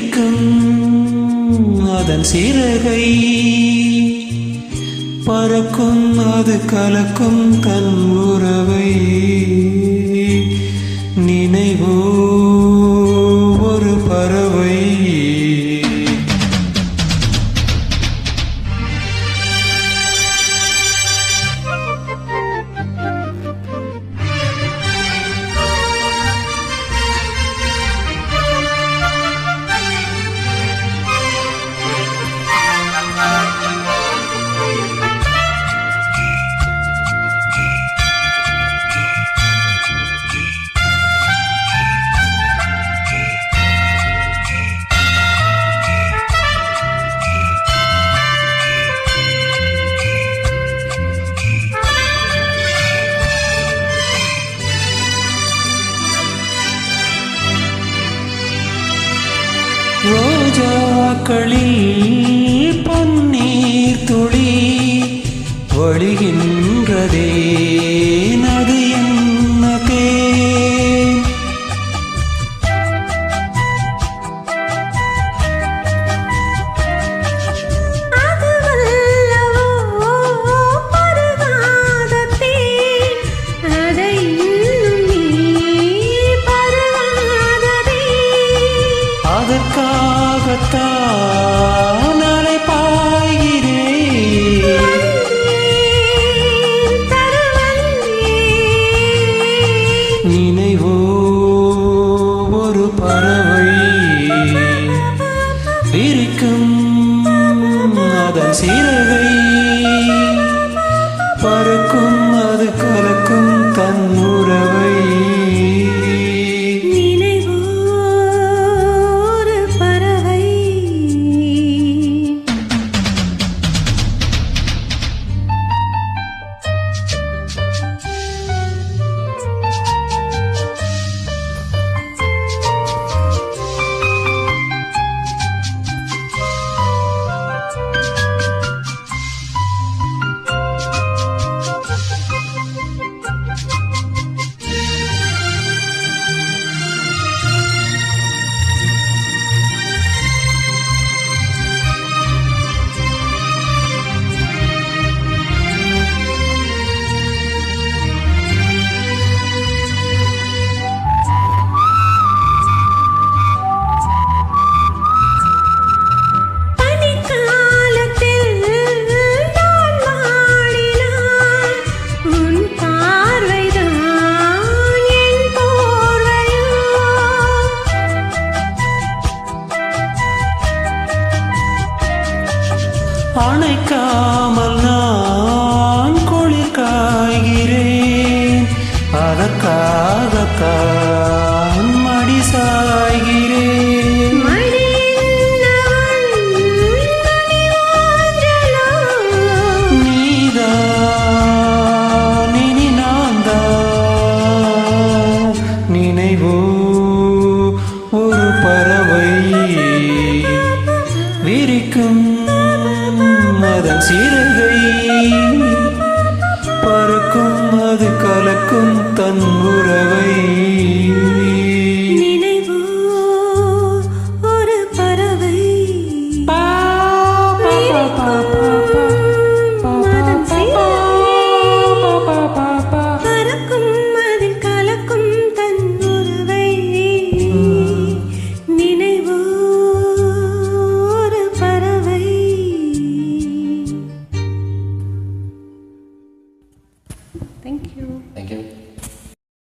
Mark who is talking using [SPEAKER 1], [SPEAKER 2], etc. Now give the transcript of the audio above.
[SPEAKER 1] விரிக்கும் அதன் சிறகை. பறக்கும் அது கலக்கும் தன் ரோஜாக்களில் பொன்னீர் துளி வழிகின்ற சிறு